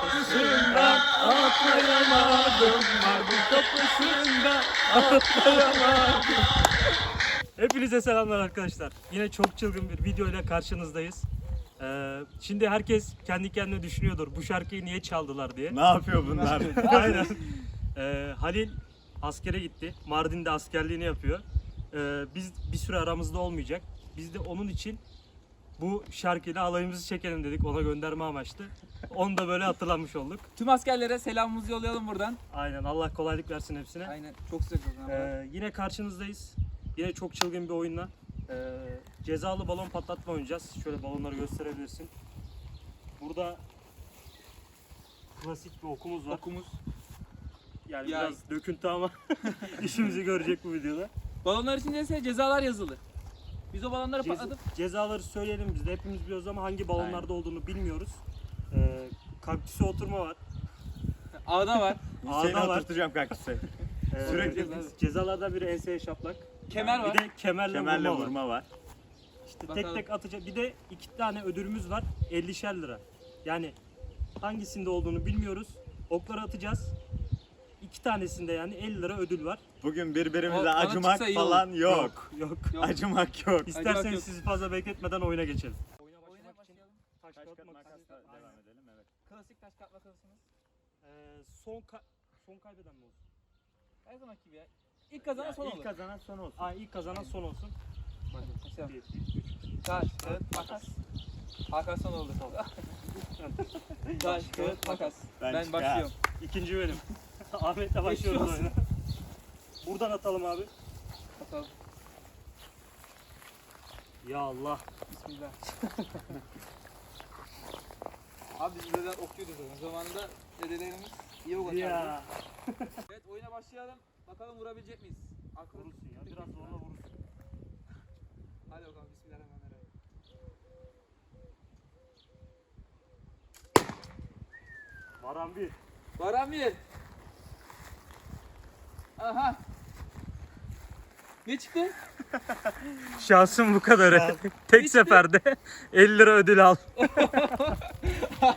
kapısından atlayamadım. Mardin kapısından atlayamadım. Hepinize selamlar arkadaşlar. Yine çok çılgın bir videoyla karşınızdayız. Ee, şimdi herkes kendi kendine düşünüyordur bu şarkıyı niye çaldılar diye. Ne yapıyor bunlar? Aynen. Ee, Halil askere gitti. Mardin'de askerliğini yapıyor. Ee, biz bir süre aramızda olmayacak. Biz de onun için bu şarkıyla alayımızı çekelim dedik. Ona gönderme amaçlı. Onu da böyle hatırlamış olduk. Tüm askerlere selamımızı yollayalım buradan. Aynen Allah kolaylık versin hepsine. Aynen çok sıcak o zaman. Ee, yine karşınızdayız. Yine çok çılgın bir oyunla. Ee, cezalı balon patlatma oynayacağız. Şöyle balonları gösterebilirsin. Burada klasik bir okumuz var. Okumuz. Yani Ya- biraz döküntü ama işimizi görecek bu videoda. Balonlar için ise cezalar yazılı. Biz o balonları Ceza- patlatıp cezaları söyleyelim biz de. Hepimiz biliyoruz ama hangi balonlarda olduğunu bilmiyoruz. Ee, kaktüse oturma var. ağda var, Seni Ağda var. oturtacağım kaktüse. Ee, Sürekli- cezalardan biri enseye şaplak. kemer var. Bir de kemerle, Kemerle vurma, var. vurma var. İşte Bakalım. tek tek atacak. Bir de iki tane ödülümüz var. 50'şer lira. Yani hangisinde olduğunu bilmiyoruz. Okları atacağız. İki tanesinde yani 50 lira ödül var. Bugün O birbirimize bana acımak çıksa iyi falan yok. Yok. Yok. Acımak yok. İsterseniz yok. sizi fazla bekletmeden oyuna geçelim. Oyuna başlayalım. Taş, Taş kağıt, makas. Aynen. devam edelim evet. Klasik taş kağıt makasımız. Ee, son ka- son kaybeden mi olsun? Her zaman gibi ya. İlk kazanan Ya son ilk olur. kazanan son olsun. Aa ilk kazanan son olsun. Başlayalım. 1 2 3 Taş, kağıt, makas. Hakan son oldu. Taş, kağıt, makas. Ben Ben, çıkar. başlıyorum. İkinci benim. Ahmet'le başlıyoruz olsun. oyuna. Buradan atalım abi. Bakalım. Ya Allah. Bismillah. Abi biz dededen okuyorduk zaten. Zamanında dedelerimiz iyi ok atardı. Ya. Evet oyuna başlayalım. Bakalım vurabilecek miyiz? Akıl. Vurursun ya. Biraz zorla vurursun. Hadi bakalım bismillahirrahmanirrahim. Varan bir. Baran bir. Aha. Ne çıktı? Şansım bu kadar. Tek Hiç seferde 50 lira ödül al.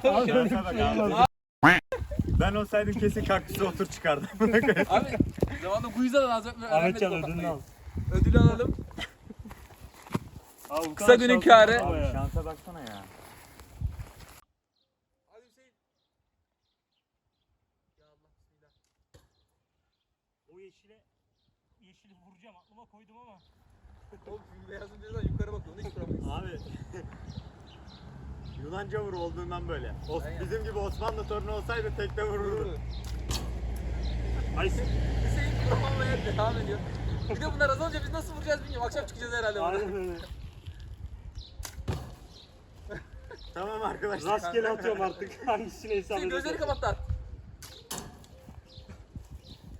Şansa bak abi. Ben olsaydım kesin kaktüse otur çıkardım. Abi zamanında bu yüzden lazım. Ahmetcan ödülünü al. Ödülü alalım. Abi bu Kısa kadar günün kârı. ama ya. Şansa baksana ya. Hadi Hüseyin. Ya Allah bismillah. O yeşile yeşili vuracağım aklıma koydum ama. Oğlum beyazın biri yukarı bakıyor. Onu hiç vuramayız. Abi. Yunanca vur olduğundan böyle. Os- Aynen. bizim gibi Osmanlı torunu olsaydı tekte vururdu. Ay Hüseyin vuramamaya devam ediyor. Bir de bunlar az önce biz nasıl vuracağız bilmiyorum. Akşam çıkacağız herhalde aynen öyle. Tamam arkadaşlar. Rastgele atıyorum artık. Hangisini hesap Hüseyin gözleri kapat.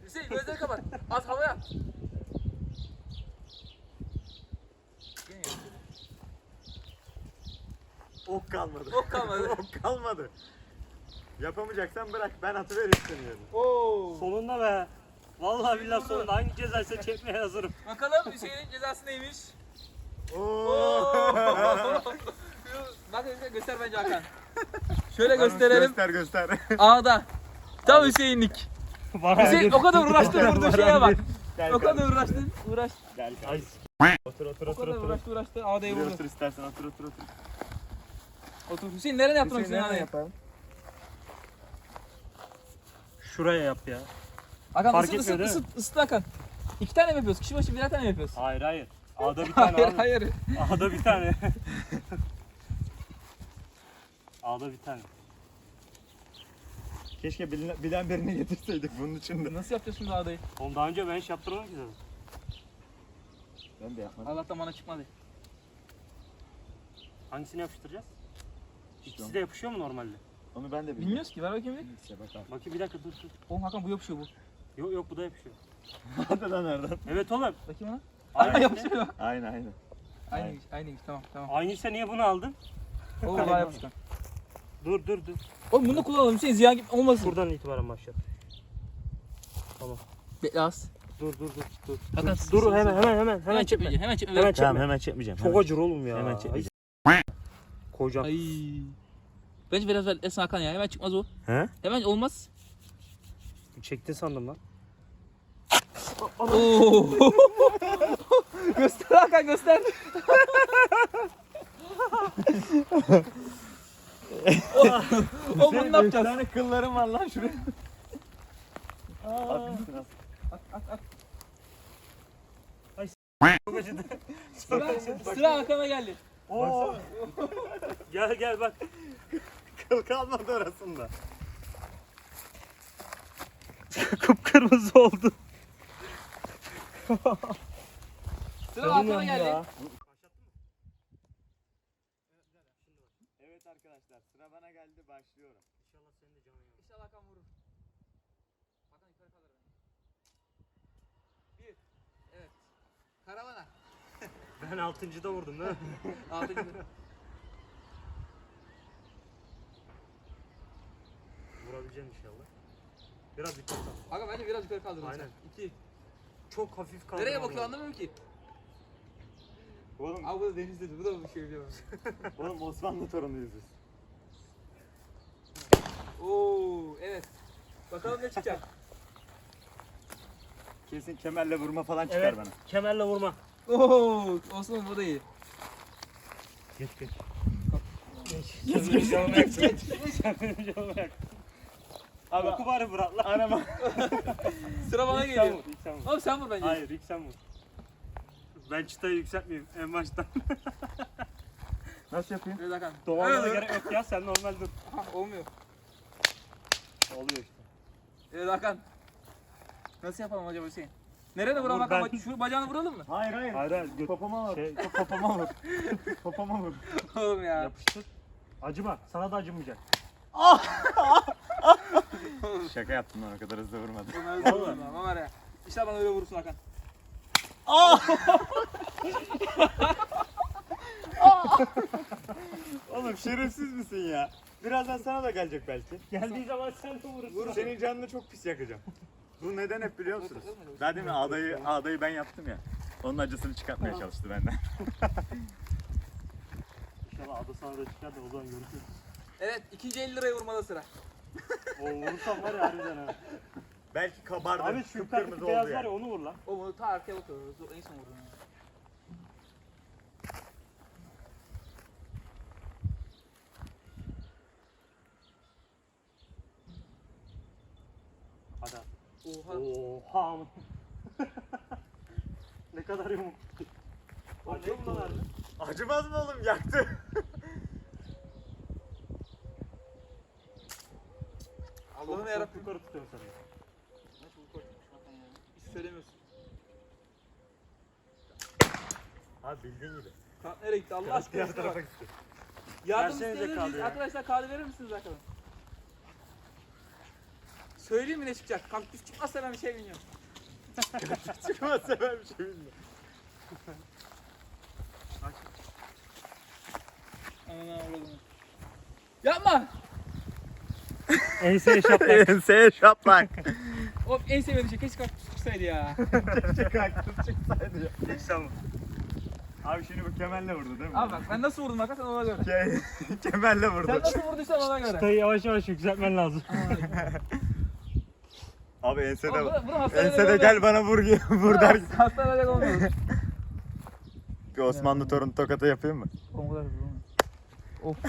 Hüseyin gözleri kapat. At havaya at. Ok kalmadı. Ok kalmadı. ok kalmadı. Yapamayacaksan bırak ben atıvereyim seni yerine. Oo. Sonunda be. Vallahi billahi sonunda hangi cezaysa çekmeye hazırım. Bakalım Hüseyin'in cezası neymiş? Oo. Bak Hüseyin göster bence Hakan. Şöyle gösterelim. Göster göster. A'da. Tam Hüseyinlik. Bana Hüseyin o kadar uğraştın vurduğun şeye bak. Gel O kadar uğraştın. Uğraş. Gel kardeşim. Otur otur O otur kadar otur. uğraştı uğraştı. Otur, vurdu. otur istersen otur otur otur. Otur. Hüseyin nereye yaptın Hüseyin, Hüseyin yapalım? Şuraya yap ya. Hakan Fark ısıt etmiyor ısıt değil ısıt ısıt Hakan. İki tane mi yapıyoruz? Kişi başı birer tane mi yapıyoruz? Hayır hayır. A'da bir tane Hayır abi. hayır. A'da bir tane. A'da bir tane. Keşke bilen, bilen birini getirseydik bunun için de. Nasıl yapacağız şimdi A'da'yı? Onu daha önce ben hiç yaptırmadım ki zaten. Ben de yapmadım. Allah'tan bana çıkmadı. Hangisini yapıştıracağız? İşte İkisi de yapışıyor mu normalde? Onu ben de bilmiyorum. Bilmiyoruz ki ver bakayım bir. İşte bakalım. Bakayım bir dakika dur dur. Oğlum Hakan bu yapışıyor bu. Yok yok bu da yapışıyor. Hadi lan nereden? Evet oğlum. Bakayım ona. Aynı yapışıyor bak. Aynen aynen. Aynıymış aynıymış tamam tamam. Aynıysa niye bunu aldın? O vallahi yapışkan. Dur dur dur. Oğlum bunu da kullanalım Hüseyin ziyan gibi olmasın. Buradan itibaren başlat. Bekle az. Dur dur dur dur. Hakan Dur hemen hemen hemen hemen çekme. Hemen çekme. Hemen çekme. hemen çekmeyeceğim. Çok acır oğlum ya. Hemen çekmeyeceğim. Koyacağım. Ay. Bence biraz ver Esen Hakan ya. Hemen çıkmaz o. He? Hemen olmaz. Çektin sandım lan. Oo. göster Hakan göster. o bunu ne yapacağız? tane kıllarım var lan şuraya. Acıdı. Sıra, sıra Hakan'a geldi. Oo. gel gel bak. Kıl kalmadı orasında. Kıpkırmızı oldu. Sıra Hakan'a geldi. Evet arkadaşlar sıra bana geldi başlıyorum. İnşallah senin de canın yanır. İnşallah Hakan vurur. Hakan yukarı kaldır beni. Bir. Evet. Karavana. Ben altıncıda vurdum değil mi? Altıncı. Vurabileceğim inşallah. Biraz dikkat al. Hakan bence biraz yukarı kaldır. Aynen. İki. Çok hafif kaldı. Nereye bakıyor anlamıyorum ki. Oğlum, Abi bu da denizde bu da bir şey biliyor. oğlum Osmanlı torunuyuz biz. Oo evet. Bakalım ne çıkacak. Kesin kemerle vurma falan çıkar Evet. bana. Kemerle vurma. Oo Osman bu da iyi. Geç geç. Geç geç. Canımı yak. Abi Oku bari Murat lan. arama. Sıra bana İlk sen geliyor. vur. ilk sen vur. Abi sen vur bence. Hayır ilk sen vur. Ben çıtayı yükseltmeyeyim en baştan. Nasıl yapayım? Evet Hakan. Evet. gerek yok ya sen normal dur. Aha, olmuyor. Oluyor işte. Evet Hakan. Nasıl yapalım acaba Hüseyin? Nerede vuralım Vur, Hakan? ben- Şu bacağını vuralım mı? Hayır hayır. Hayır hayır. Göt, Popoma vur. şey, Popoma vur. Popoma vur. Oğlum ya. yapıştır. Acıma. Sana da acımayacak. Şaka yaptım lan o kadar hızlı vurmadım. Vallahi. Ama var ya. İşte bana öyle vurursun Hakan. Oğlum şerefsiz misin ya? Birazdan sana da gelecek belki. Geldiği zaman sen de vurursun. Senin canını çok pis yakacağım. Bu neden hep biliyor musunuz? Daha değil mi ağdayı, ağdayı ben yaptım ya. Onun acısını çıkartmaya çalıştı benden. İnşallah adı sana da çıkar da o zaman görüşürüz. Evet ikinci 50 liraya vurmada sıra. O vurursam var ya harbiden ha. Belki kabardı, Abi şu kıpkırmızı yukarıdaki beyaz oldu var ya yani. onu vur lan. O bunu ta arkaya bakıyor. En son vurdum. Hadi. Oha. Oha. ne kadar yumuk. Acıyor mu lan? Acımaz mı oğlum? Yaktı. Allah'ım Çok yarabbim. yukarı tutuyorum seni. Nasıl ya? Hiç söylemiyorsun. Abi bildiğin gibi. Kağıt nereye gitti Allah aşkına? Diğer tarafa gitti. Yardım Versenize isteyebilir kağıdı miyiz? ya. Arkadaşlar kağıdı verir misiniz bakalım? Söyleyeyim mi ne çıkacak? Kaktüs çıkmazsa ben bir şey bilmiyorum. Çıkmazsa ben bir şey bilmiyorum. Aman Allah'ım. Yapma! Enseye şaplak. Enseye şaplak. Of en sevmediğim şey keşke kaktüs çıksaydı ya. Keşke kaktüs çıksaydı ya. Sen vur. Abi şimdi bu kemerle vurdu değil mi? Abi bak ben nasıl vurdum hakikaten ona göre. Ke kemerle vurdu. Sen nasıl vurduysan ona göre. Çıtayı yavaş yavaş yükseltmen lazım. Abi ensede hastanede Ensede gel bana vur vur der. Hastanede olmuyor. Bir Osmanlı torun tokatı yapayım mı? O kadar Of.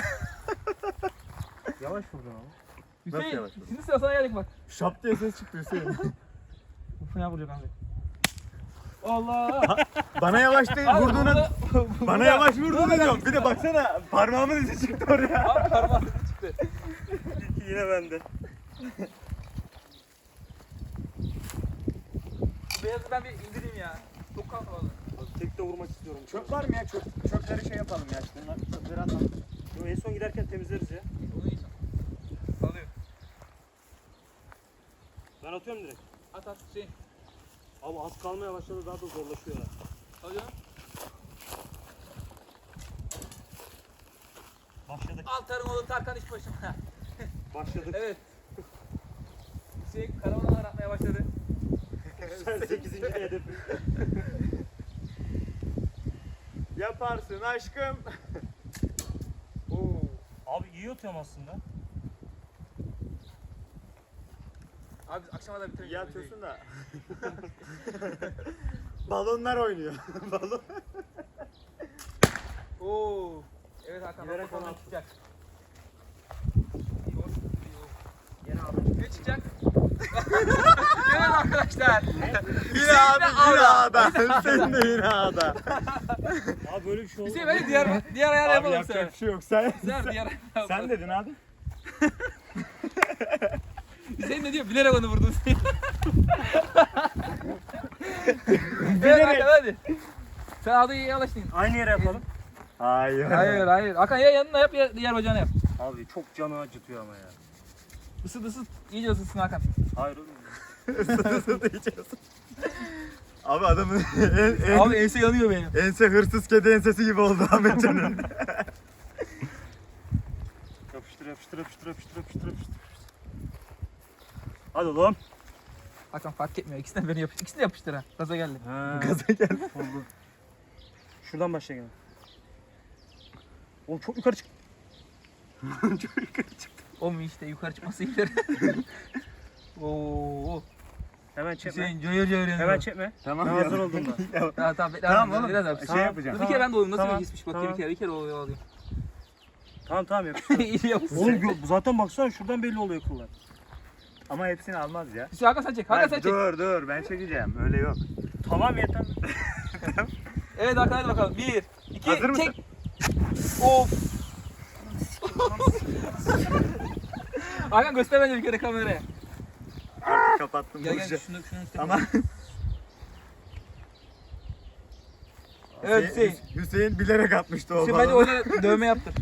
yavaş vurdun ama. Hüseyin, yavaş vurdun? şimdi sıra sana geldik bak. Şap diye ses çıktı Hüseyin. Uf ne vuracak abi. Allah! bana yavaş değil Abi vurduğuna burada- bana burada- yavaş vurdu burada diyorum. Bir de baksana parmağımın izi çıktı oraya. Abi parmağım çıktı. Yine bende. Beyazı ben bir indireyim ya. Çok kaldı valla. Tek de vurmak istiyorum. Çöp var mı ya çöp? Çöpleri şey yapalım ya. Bunlar çöpleri atalım. Yo, En son giderken temizleriz ya. Onu yiyeceğim. Alıyor. Ben atıyorum direkt. At at Hüseyin. Abi az kalmaya başladı daha da zorlaşıyor ya. Alıyor. Başladık. Al Tarımoğlu Tarkan iş başına. Başladık. evet. Hüseyin karavanı aratmaya başladı. Sen 8. hedefim. Yaparsın aşkım. Oo. Abi iyi atıyorum aslında. Abi akşama da bitirelim. İyi atıyorsun da. Balonlar oynuyor. Balon. Oo. Evet Hakan bak Bilerek bakalım onu ne çıkacak. Yine abi. Ne çıkacak? evet arkadaşlar. Yine abi yine ağda. Sen de yine ağda. Abi böyle bir şey oldu. Hüseyin böyle diğer diğer ayarı Abi yapalım yapacak sen. bir şey yok. Sen, Diğer diğer ayarı yapalım. sen dedin abi. Hüseyin ne diyor? Bilerek onu vurdun. evet Hakan hadi. Sen adı iyi alıştın. Aynı yere yapalım. Hayır. Hayır hayır. Hakan ya yanına yap ya diğer bacağına yap. Abi çok canı acıtıyor ama ya. Isıt ısıt. İyice ısıtsın Hakan. Hayır oğlum. Isıtı diyeceğiz. Abi adamın en, en, Abi ense yanıyor benim. ense hırsız kedi ensesi gibi oldu Ahmetcan'ın. Yapıştır yapıştır yapıştır yapıştır yapıştır yapıştır. Hadi oğlum. Hakan fark etmiyor. İkisinden birini yapıştır. İkisini de yapıştır ha. Gaza geldi. Ha, Gaza gel. oldu. Şuradan başla gene. Oğlum çok yukarı çık. Çok yukarı çıktı. O mu işte yukarı çıkması iyidir. Oo. Hemen çekme. Hüseyin cayır cayır yanıyor. Hemen çekme. Tamam Ben hazır oldum da. Ya, Tamam tamam. bekle, Tamam oğlum, Biraz yap. şey Tamam. yapacağım. Dur bir kere ben de olayım. Nasıl Tamam, bir hismiş bak tamam. bir kere bir kere oluyor oluyor. Tamam tamam yapıştır. İyi yapmışsın. Oğlum zaten baksana şuradan belli oluyor kıllar. Ama hepsini almaz ya. Hüseyin Hakan sen çek. Hakan sen çek. dur dur ben çekeceğim. Öyle yok. Tamam yeter. Evet Hakan hadi bakalım. Bir, iki, Hazır mısın? çek. Of. Hakan göster bence bir kere kameraya. Artık kapattım bu işi. şunu şunu. Ama Evet Hüseyin. Hüseyin bilerek atmıştı o Hüseyin bence balonu. öyle dövme yaptır.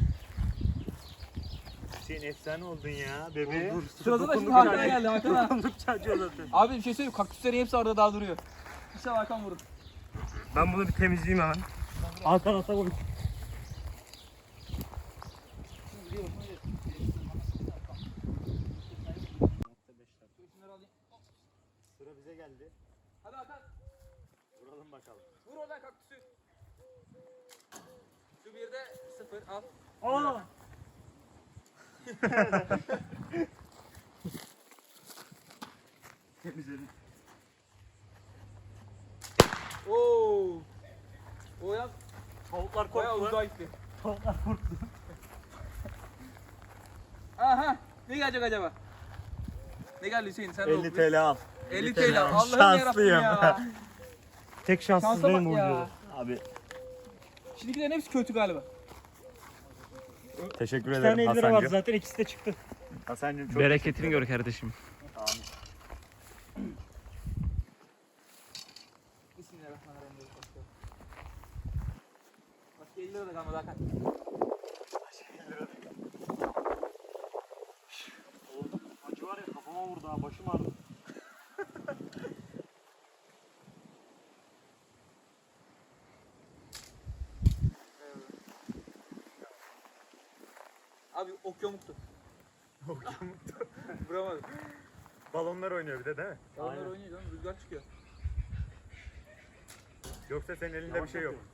Hüseyin efsane oldun ya bebeğim. Sırada da şimdi Hakan'a geldi Hakan'a. Dokundukça acıyor zaten. Abi bir şey söyleyeyim kaktüslerin hepsi orada daha duruyor. İnşallah Hakan vurur. Ben bunu bir temizleyeyim hemen. Altan ata koy. Sıra bize geldi. Hadi Hakan Vuralım bakalım. vur oradan kaktüsü. Şu bir de sıfır al. Aa! Temizledim. Oo. O ya Tavuklar bayağı korktu. uzağa gitti. Tavuklar korktu. Aha. Ne gelecek acaba? Ne geldi Hüseyin sen de 50 oku. TL al. 50 TL. Allah'ım Şanslıyım. yarabbim ya. Tek Şansa şanssızlığım bak bu ya. videoda. Abi Şimdikilerin hepsi kötü galiba. teşekkür Bir ederim tane 50 lira var Hasan'cığım. zaten ikisi de çıktı. Hasan'cığım çok Bereketini gör kardeşim. Amin. Bismillahirrahmanirrahim. Başka 50 lira da kalmadı Hakan. Acı var ya kafama vurdu ha başım ağrıdı. Abi ok yamuktu. Vuramadım. Balonlar oynuyor bir de değil mi? Onlar Aynen. oynuyor lan rüzgar çıkıyor. Yoksa senin elinde Yavaş bir şey yok. yapıyorum.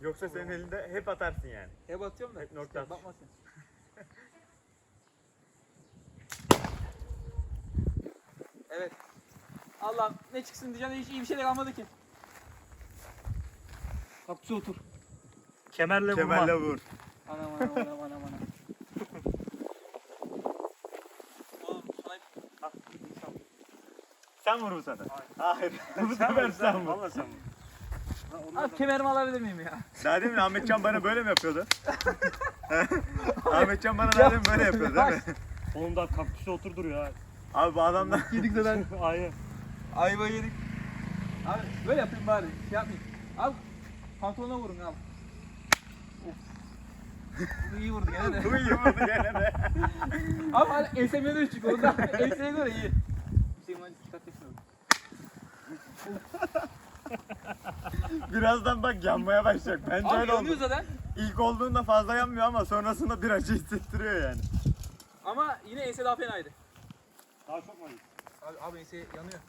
Yoksa senin elinde hep atarsın yani. Hep atıyorum da. Hep nokta işte. Bakmasın. evet. Allah ne çıksın diyeceğim hiç iyi bir şey de kalmadı ki. Kaktüse otur. Kemerle vurma. Kemerle vur. Anam anam anam anam anam. Oğlum sana Sen vur bu sefer. Hayır. bu Sen sefer vur sen sen vur. Valla sen vur. Abi kemerimi alabilir miyim ya? Daha demin Ahmetcan bana böyle mi yapıyordu? Ahmetcan bana daha demin böyle yapıyordu değil mi? Oğlum daha kaktüse otur duruyor ha. Abi bu adamdan Yedik zaten. Aynen. Ayva yedik. Abi böyle yapayım bari. Şey yapmayayım. Abi pantolona vurun abi. Of. Bu iyi vurdu gene de. bu iyi vurdu gene de. Abi hala enseme de çık. Ondan enseye göre iyi. Hüseyin hadi dikkat et şuna. Birazdan bak yanmaya başlayacak. Bence Abi öyle yanıyor oldu. zaten. İlk olduğunda fazla yanmıyor ama sonrasında bir acı hissettiriyor yani. Ama yine ense daha fenaydı. Daha çok mu? Abi, abi ense yanıyor.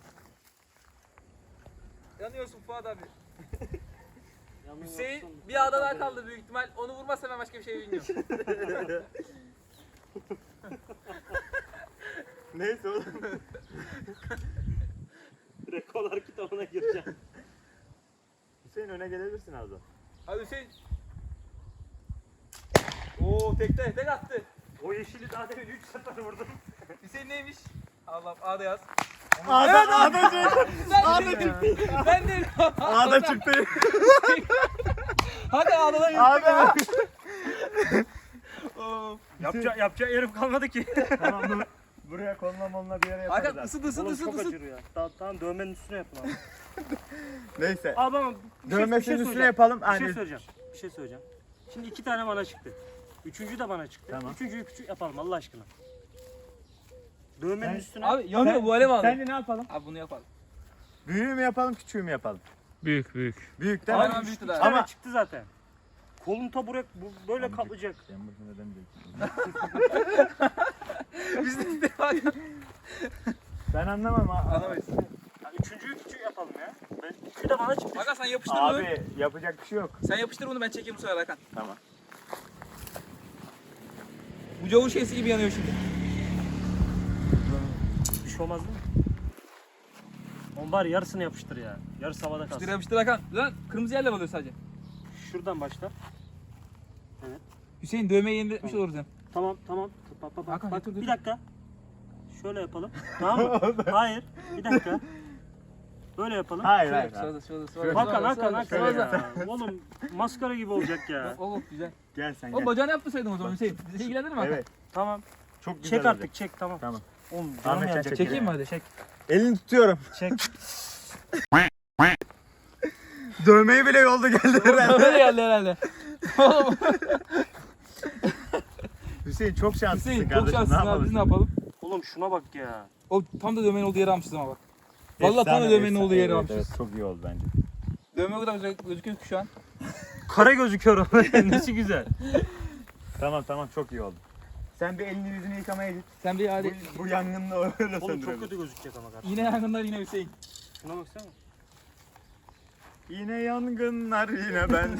Yanıyorsun Fuat abi. Hüseyin bir ağda daha kaldı büyük ihtimal. Onu vurmazsa ben başka bir şey bilmiyorum. Neyse oğlum. Rekorlar kitabına gireceğim. Hüseyin öne gelebilirsin az daha. Hadi Hüseyin. Oo tekte tek attı. O yeşili daha demin 3 sefer vurdum. Hüseyin neymiş? Allah'ım A'da yaz. Ağda, ağda çıktı. Ben de Ben de Ağda çıktı. Hadi A'da yaz. Ağda. Yapacak, yapacak herif kalmadı ki. tamam dur. Buraya konma monla bir yere yaparız. Hakan ısıt ısıt Oğlum ısıt çok ısıt. acır ya. Tamam, tamam dövmenin üstüne yapın abi. Neyse. Abi ama bir şey- bir şey Dövmesinin üstüne söyleyeceğim. yapalım. Bir şey söyleyeceğim. Bir şey söyleyeceğim. Şimdi iki tane bana çıktı. Üçüncü de bana çıktı. Tamam. Üçüncüyü küçük yapalım Allah aşkına. Dövmenin Ben- üstüne. Abi yanıyor bu alev aldı. Sence ne yapalım? Abi bunu yapalım. Büyüğü mü yapalım, küçüğü mü yapalım? büyük büyük. Büyük değil mi? Aynen büyüktü daha. Ama Ama- çıktı zaten. Kolun ta buraya bu, böyle kaplayacak. Biz de Hakan. Ben anlamam ha. Anlamayız. Ya üçüncüyü küçük yapalım ya. Ben, üçü de bana çıktı. Hakan sen yapıştır bunu. Abi yapacak bir şey yok. Sen yapıştır bunu ben çekeyim bu sefer Hakan. Tamam. Bu cavur şeysi gibi yanıyor şimdi. Bir şey olmaz değil mi? On bari yarısını yapıştır ya. Yarısı havada Yapıştır kalsın. yapıştır Hakan. Lan kırmızı yerle alıyor sadece. Şuradan başla. Hüseyin dövmeyi yeniletmiş oluruz hem. Tamam tamam. Bak, bak, bak, Hakan, bak. dur, dur, Bir dur. dakika. Şöyle yapalım. Tamam mı? Hayır. Bir dakika. Böyle yapalım. Hayır hayır. Şurada şurada şurada. Hakan Hakan Hakan. ya. Oğlum maskara gibi olacak ya. Oh güzel. Gel sen O gel. bacağını yapmasaydın o zaman Hüseyin. Bizi ilgilendirir mi Hakan? Evet. Tamam. Çok güzel Çek olacak. artık çek tamam. Tamam. Oğlum Ahmet canım çek, yanacak. çek. Çekeyim mi hadi? Çek. Elini tutuyorum. Çek. Dövmeyi bile yolda geldi herhalde. Öyle geldi herhalde. Oğlum Hüseyin çok şanslısın Hüseyin çok kardeşim. şanslısın ne abi yapalım? biz ne yapalım? Oğlum şuna bak ya. O tam da dövmenin olduğu yeri almışız ama bak. Vallahi tam da dövmenin olduğu yeri Evet, almışız. Evet çok iyi oldu bence. Dövme o kadar güzel gözüküyor ki şu an. Kara gözüküyor ama nesi güzel. Tamam tamam çok iyi oldu. Sen bir elini yüzünü yıkamaya git. Sen bir hadi. Bu, bu yangınla öyle Oğlum çok söndürelim. kötü gözükecek ama kardeşim. Yine yangınlar yine Hüseyin. Şuna baksana. Yine yangınlar yine ben.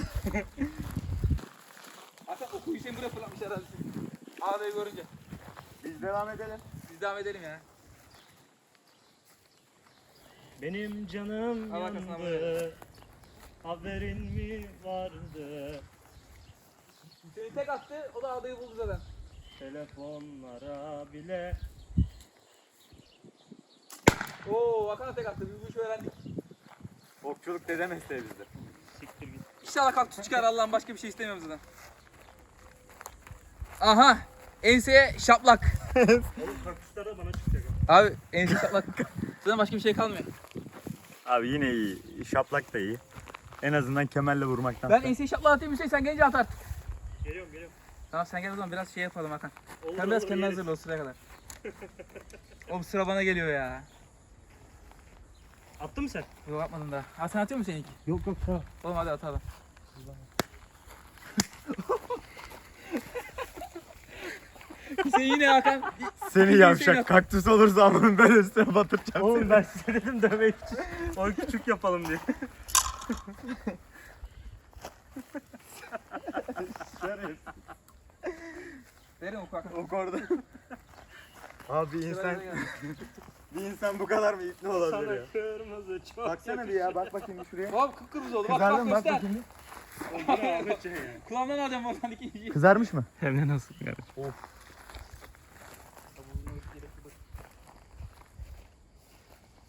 Hakan oku Hüseyin buraya fırlatmış herhalde. Ağabey görünce. Biz devam edelim. Biz devam edelim ya. Benim canım Al arkasına yandı. Haberin mi vardı? Hüseyin tek attı o da ağabeyi buldu zaten. Telefonlara bile. Oo Hakan da tek attı. Biz bu işi öğrendik. Okçuluk dede mesleği bizde. Siktir git. İnşallah kaktüs çıkar Allah'ım başka bir şey istemiyorum zaten. Aha enseye şaplak. Oğlum kaktüsler de bana çıkacak. Abi ense şaplak. Zaten başka bir şey kalmıyor. Abi yine iyi. Şaplak da iyi. En azından kemerle vurmaktan. Ben enseye şaplak atayım Hüseyin sen gelince at artık. Geliyorum geliyorum. Tamam sen gel o zaman biraz şey yapalım Hakan. Olur, Sen biraz olur, kendini hazırla o sıraya kadar. o sıra bana geliyor ya. Attın mı sen? Yok atmadın daha. Ha sen atıyor musun seninki? Yok yok tamam. Oğlum hadi atalım. Hüseyin yine Hakan. Seni yavşak kaktüs olursa ama ben üstüne batıracağım Oğlum seni. ben size dedim dövmeyi küçük. O küçük yapalım diye. Şeref. Verin Hakan. Ok orada. Abi bir insan, bir insan bu kadar mı olabilir Sana ya? kırmızı çok Baksana bir ya bak bakayım bir şuraya. Bak kıpkırmızı oldu. Bak Kızardın bak bak göster. bakayım. Kulağımdan alacağım oradan ikinciyi. Kızarmış mı? Hem de nasıl yani?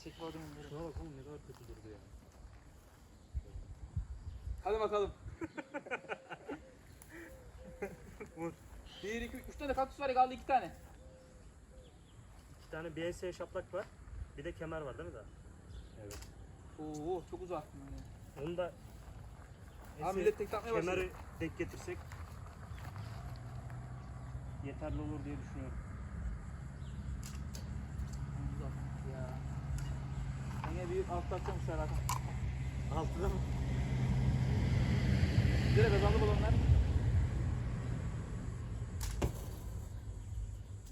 Çek bakalım bunları. Şuna bak oğlum ne kadar kötü durdu ya. Hadi bakalım. Vur. 1, 2, 3 tane kaktüs var ya kaldı 2 tane. İki tane BS şaplak var. Bir de kemer var değil mi daha? Evet. Oo çok uzattım yani. Onu da Abi millet tek takmaya başladı. kemeri denk getirsek yeterli olur diye düşünüyorum. Uzattık ya. Yine bir alt takacağım şu Hakan. Altıda mı? Direkt kazandı balonlar.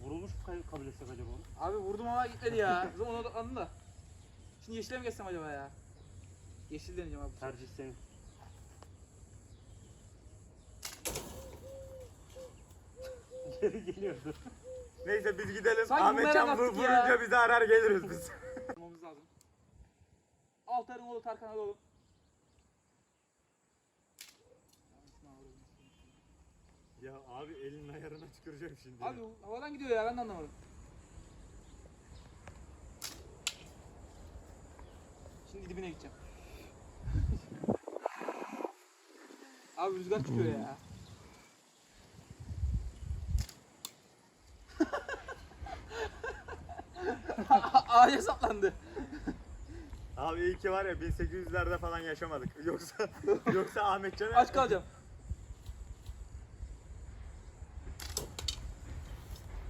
Vurulmuş mu kabul etsek acaba onu? Abi vurdum ama gitmedi ya. O zaman ona odaklandım da. Şimdi yeşile mi geçsem acaba ya? Yeşil deneyeceğim abi. Tercih senin. sesleri geliyordu. Neyse biz gidelim. Sanki Ahmet Can vurunca bizi arar geliriz biz. Yapmamız lazım. Altar'ın oğlu Tarkan alalım. Ya abi elin ayarına tüküreceğim şimdi. Abi havadan gidiyor ya ben de anlamadım. Şimdi dibine gideceğim. Abi rüzgar çıkıyor ya. Ağaca saplandı. Abi iyi ki var ya 1800'lerde falan yaşamadık. Yoksa yoksa Ahmet Can'ı Aç kalacağım.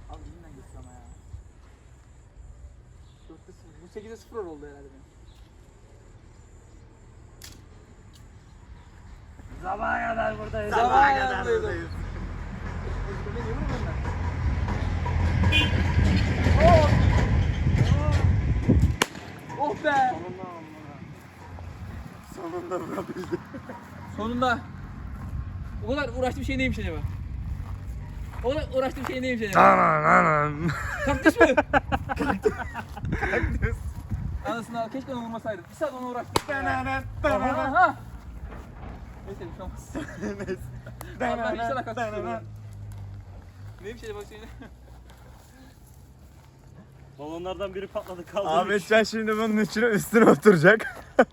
Abi yeniden geçti ama ya. 4'te 0. Bu 8'e 0 oldu herhalde benim. Sabaha kadar buradayız. Sabaha kadar buradayız. Oh! Oh be! Sonunda vurabildik. Sonunda. O kadar uğraştığım şey neymiş acaba? O kadar uğraştığım şey neymiş acaba? Kaktüs mü? Kaktüs. Anasını al. Keşke onu vurmasaydım. Bir saat ona uğraştım. Dananan, Aha. Neyse bir şey olmaz. Neyse. Allah inşallah olur. Neymiş acaba şey? Balonlardan biri patladı kaldı. Ahmet Can şimdi bunun içine üstüne oturacak.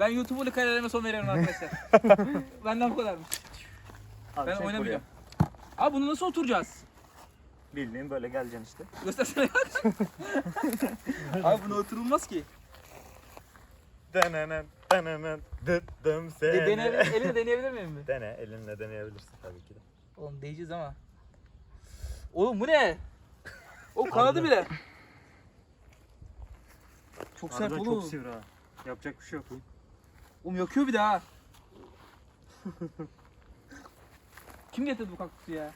Ben YouTube'lu kariyerime son veriyorum arkadaşlar. Benden bu kadarmış. Abi Ben çek oynamayacağım. Abi bunu nasıl oturacağız? Bildiğin böyle geleceksin işte. Göstersene bak. Abi buna oturulmaz ki. Dananan, dananan, dıttım seni. De, deneyebilir, eline deneyebilir miyim? bir? Dene, elinle deneyebilirsin tabii ki de. Oğlum değeceğiz ama. Oğlum bu ne? O kanadı bile. Çok sert Harbiden oğlum. çok sivri ha. Yapacak bir şey yok. Oğlum yakıyor bir daha. Kim getirdi bu kaktüsü ya?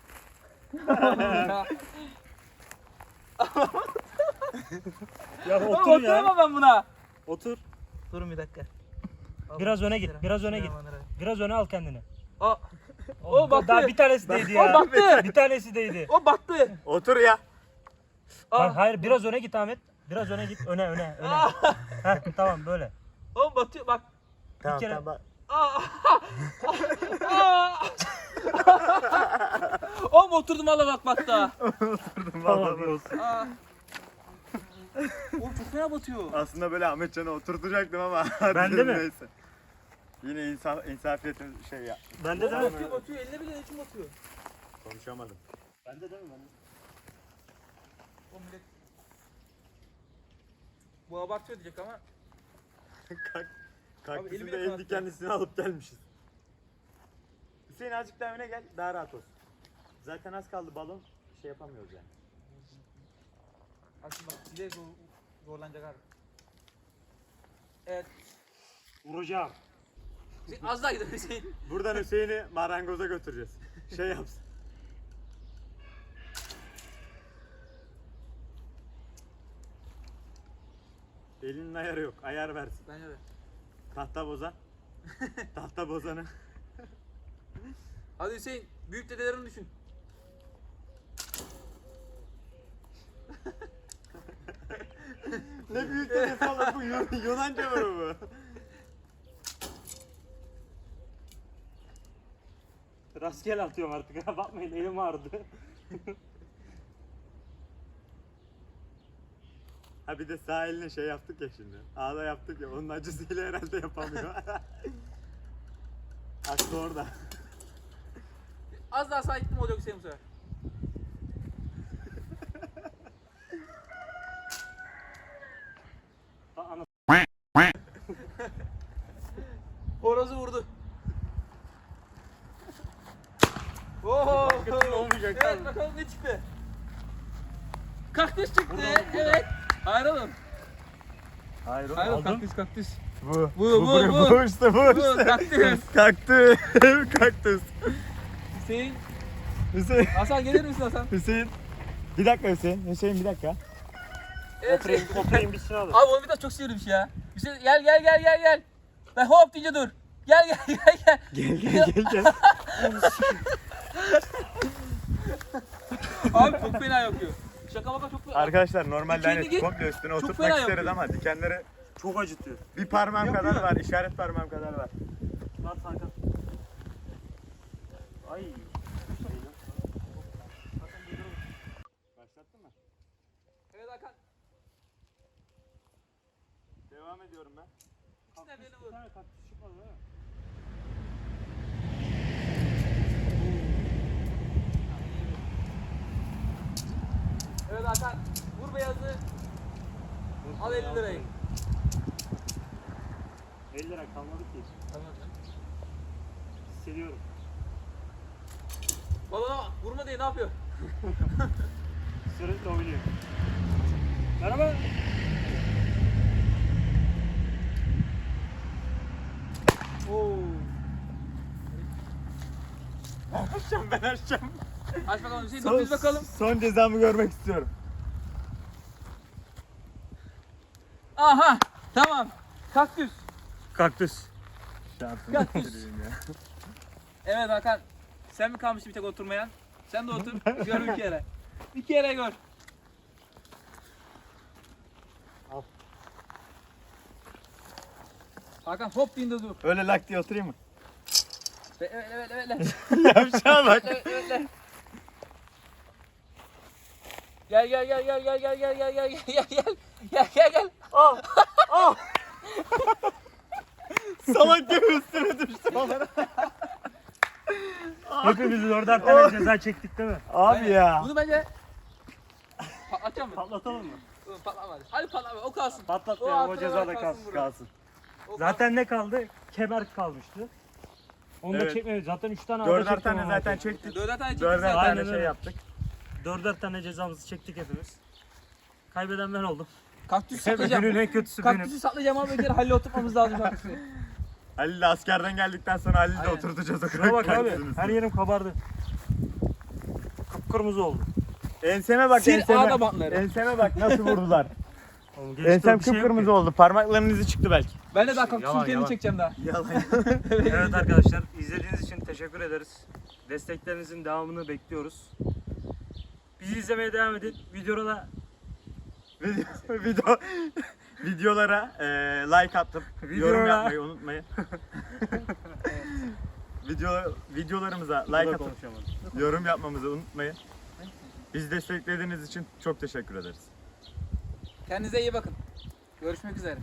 Ya Oğlum otur ya. oturamam ben buna. Otur. Durun bir dakika. Biraz öne git. Biraz öne git. Biraz öne al kendini. Aa, o battı. Daha bir tanesi değdi O ya. battı. Bir tanesi değdi. O battı. Otur ya. Hayır, hayır biraz öne git Ahmet. Biraz öne git. Öne öne öne. Heh, tamam böyle. o batıyor bak. Tamam kere- tamam. bak. Aa. Aa. Oğlum oturdum battı ha. Tamam bir olsun. Aa. Oğlum çok fena batıyor. Aslında böyle Ahmet Can'ı oturtacaktım ama. Ben de mi? Neyse. Yine insaf, insafiyetin şey ya. Bende de mi? batıyor batıyor eline bile için batıyor. Konuşamadım. Bende de mi? Bende. Oğlum millet. Bu abartıyor diyecek ama. Kalk. Kaktüsün elimi de en dikenlisini alıp gelmişiz. Hüseyin azıcık daha öne gel. Daha rahat olsun. Zaten az kaldı balon. Şey yapamıyoruz yani. Aslında bak bir de zor, zorlanacak abi. Evet. Vuracağım. Hüseyin, Az daha gidelim Hüseyin. Buradan Hüseyin'i marangoza götüreceğiz. Şey yapsın. Elinin ayarı yok. Ayar versin. Bence de. Tahta bozan. Tahta bozanı. Hadi Hüseyin büyük dedelerini düşün. ne büyük dedesi oğlum bu Yun- Yunanca mı bu? Rastgele atıyorum artık. Bakmayın elim ağrıdı. Ha bir de sağ eline şey yaptık ya şimdi. Ağda yaptık ya onun acısıyla herhalde yapamıyor. Aklı orada. Az daha sağ gittim olacak Hüseyin bu sefer. Ana- Horozu vurdu. Olmayacak Evet abi. bakalım ne çıktı. Kaktüs çıktı. Evet. Hayır oğlum. Hayır Hayır oğlum Aldım. kaktüs kaktüs. Bu. Bu, bu, bu, bu, bu. işte bu Bu, işte. kaktüs. Kaktüs. Kaktüs. Hüseyin. Hüseyin. Hasan gelir misin Hasan? Hüseyin. Bir dakika Hüseyin. Hüseyin bir dakika. Evet. Oturayım, oturayım bitsin abi. Abi o bir de çok sinirmiş ya. Hüseyin gel gel gel gel gel. Ben hop deyince dur. Gel gel gel gel. Gel gel gel gel. Abi çok fena yapıyor. Şaka baka çok fena. Arkadaşlar normalde Dikenli hani git. komple üstüne oturtmak fena isteriz yapıyor. ama dikenleri Çok acıtıyor. bir parmağım Yapıyor. kadar var, işaret parmağım kadar var. Lan Hakan. Ay. Başlattın mı? Evet Hakan. Devam ediyorum ben. İkisinden birini vur. Evet Hakan. Vur beyazı. Al 50 lirayı. 50 lira kalmadı ki. Tamam. Hissediyorum. Balona vurma diye ne yapıyor? Sürekli oynuyor. Merhaba. Oo. Açacağım ben açacağım. Aç bakalım Hüseyin biz bakalım. son cezamı görmek istiyorum. Aha tamam. Kaktüs. Kaktüs. Kaktüs. Evet Hakan. Sen mi kalmıştın bir tek oturmayan? Sen de otur. gör bir kere. Bir kere gör. Al. Hakan hop dinde dur. Öyle lak diye oturayım mı? Evet evet evet. evet. Yapacağım bak. evet, evet, evet. Gel gel gel gel gel gel gel gel gel gel gel gel gel gel. Ah! Ah! Salak gibi üstüne düştüm onlara. Hepimiz dörder tane ceza çektik değil mi? Abi ya. Bunu bence patlatacağım mı? Patlatalım mı? Patlamadı. Hadi patlama o kalsın. Patlatmayalım o ceza da kalsın. burada. Kalsın. O Zaten ne kaldı? Kemer kalmıştı. Onu da Evet. çekmedik. Zaten 3 tane Dörder ağda çektim tane ama. zaten çektik. Dörder tane çektik Dörder zaten. tane Aynen şey öyle. yaptık. Dörder tane cezamızı çektik hepimiz. Kaybeden ben oldum. Kaktüs Günün saklayacağım. en kötüsü benim. Kaktüsü saklayacağım ama bir kere Halil'e oturtmamız lazım kaktüsü. Halil de askerden geldikten sonra Halil'i de Aynen. oturtacağız o Şuna bak abi. Her yerim kabardı. Kıpkırmızı oldu. Enseme bak Sil enseme. ağda bantları. Enseme bak nasıl vurdular. Oğlum Ensem bir şey yok kıpkırmızı ki. oldu. Parmaklarının izi çıktı belki. Ben de daha kaktüsün Yalan, çekeceğim daha. Yalan. Evet arkadaşlar izlediğiniz için teşekkür ederiz. Desteklerinizin devamını bekliyoruz. Bizi izlemeye devam edin. Videolara video, video videolara e, like atıp yorum Videolara- yapmayı unutmayın. Video videolarımıza like atıp konuşamadım. yorum yapmamızı unutmayın. Bizi desteklediğiniz için çok teşekkür ederiz. Kendinize iyi bakın. Görüşmek üzere.